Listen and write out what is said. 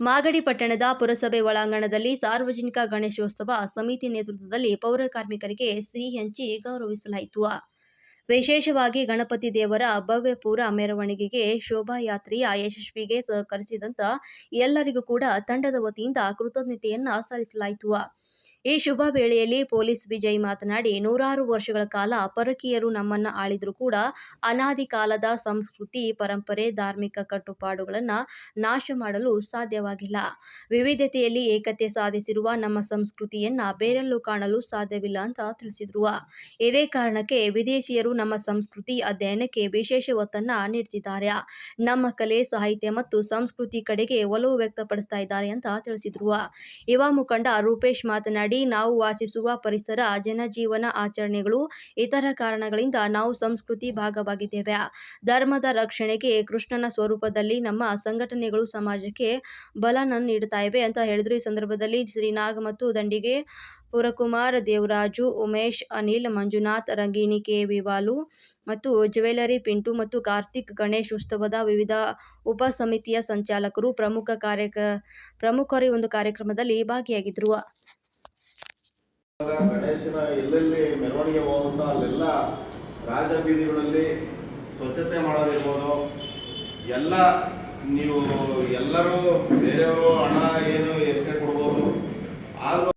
ಮಾಗಡಿ ಪಟ್ಟಣದ ಪುರಸಭೆ ಒಳಾಂಗಣದಲ್ಲಿ ಸಾರ್ವಜನಿಕ ಗಣೇಶೋತ್ಸವ ಸಮಿತಿ ನೇತೃತ್ವದಲ್ಲಿ ಪೌರ ಕಾರ್ಮಿಕರಿಗೆ ಸಿಹಿ ಹಂಚಿ ಗೌರವಿಸಲಾಯಿತು. ವಿಶೇಷವಾಗಿ ಗಣಪತಿ ದೇವರ ಭವ್ಯ ಪೂರ ಮೆರವಣಿಗೆಗೆ ಶೋಭಾಯಾತ್ರೆಯ ಯಶಸ್ವಿಗೆ ಸಹಕರಿಸಿದಂತ ಎಲ್ಲರಿಗೂ ಕೂಡ ತಂಡದ ವತಿಯಿಂದ ಕೃತಜ್ಞತೆಯನ್ನ ಸಲ್ಲಿಸಲಾಯಿತು. ಈ ಶುಭ ವೇಳೆಯಲ್ಲಿ ಪೊಲೀಸ್ ವಿಜಯ್ ಮಾತನಾಡಿ, ನೂರಾರು ವರ್ಷಗಳ ಕಾಲ ಪರಕೀಯರು ನಮ್ಮನ್ನ ಆಳಿದ್ರು ಕೂಡ ಅನಾದಿ ಕಾಲದ ಸಂಸ್ಕೃತಿ, ಪರಂಪರೆ, ಧಾರ್ಮಿಕ ಕಟ್ಟುಪಾಡುಗಳನ್ನು ನಾಶ ಮಾಡಲು ಸಾಧ್ಯವಾಗಿಲ್ಲ. ವಿವಿಧತೆಯಲ್ಲಿ ಏಕತೆ ಸಾಧಿಸಿರುವ ನಮ್ಮ ಸಂಸ್ಕೃತಿಯನ್ನ ಬೇರೆಲ್ಲೂ ಕಾಣಲು ಸಾಧ್ಯವಿಲ್ಲ ಅಂತ ತಿಳಿಸಿದ್ರು. ಇದೇ ಕಾರಣಕ್ಕೆ ವಿದೇಶಿಯರು ನಮ್ಮ ಸಂಸ್ಕೃತಿ ಅಧ್ಯಯನಕ್ಕೆ ವಿಶೇಷ ಒತ್ತನ್ನ ನೀಡುತ್ತಿದ್ದಾರೆ ನಮ್ಮ ಕಲೆ, ಸಾಹಿತ್ಯ ಮತ್ತು ಸಂಸ್ಕೃತಿ ಕಡೆಗೆ ಒಲವು ವ್ಯಕ್ತಪಡಿಸ್ತಾ ಇದ್ದಾರೆ ಅಂತ ತಿಳಿಸಿದ್ರು. ಯುವ ಮುಖಂಡ ರೂಪೇಶ್ ಮಾತನಾಡಿ ನಾವು ವಾಸಿಸುವ ಪರಿಸರ, ಜನಜೀವನ ಆಚರಣೆಗಳು ಇತರ ಕಾರಣಗಳಿಂದ ನಾವು ಸಂಸ್ಕೃತಿ ಭಾಗವಾಗಿದ್ದೇವೆ. ಧರ್ಮದ ರಕ್ಷಣೆಗೆ ಕೃಷ್ಣನ ಸ್ವರೂಪದಲ್ಲಿ ನಮ್ಮ ಸಂಘಟನೆಗಳು ಸಮಾಜಕ್ಕೆ ಬಲನ ನೀಡುತ್ತಾ ಇವೆ ಅಂತ ಹೇಳಿದ್ರು. ಈ ಸಂದರ್ಭದಲ್ಲಿ ಶ್ರೀನಾಗ್ ಮತ್ತು ದಂಡಿಗೆ ಪುರಕುಮಾರ್ ದೇವರಾಜು, ಉಮೇಶ್, ಅನಿಲ್, ಮಂಜುನಾಥ್, ರಂಗಿಣಿ, ಕೆ. ವಿವಾಲು ಮತ್ತು ಜ್ಯುವೆಲರಿ ಪಿಂಟು ಮತ್ತು ಕಾರ್ತಿಕ್ ಗಣೇಶ್ ಉತ್ಸವದ ವಿವಿಧ ಉಪ ಸಮಿತಿಯ ಸಂಚಾಲಕರು ಪ್ರಮುಖ ಕಾರ್ಯಕ, ಪ್ರಮುಖರು ಒಂದು ಕಾರ್ಯಕ್ರಮದಲ್ಲಿ ಭಾಗಿಯಾಗಿದ್ದರು ಗಣೇಶನ ಎಲ್ಲೆಲ್ಲಿ ಮೆರವಣಿಗೆ ಹೋಗುತ್ತೋ ಅಲ್ಲೆಲ್ಲ ರಾಜ ಬೀದಿಗಳಲ್ಲಿ ಸ್ವಚ್ಛತೆ ಮಾಡೋದಿರ್ಬೋದು. ಎಲ್ಲ ನೀವು ಎಲ್ಲರೂ ಬೇರೆಯವರು ಹಣ ಏನು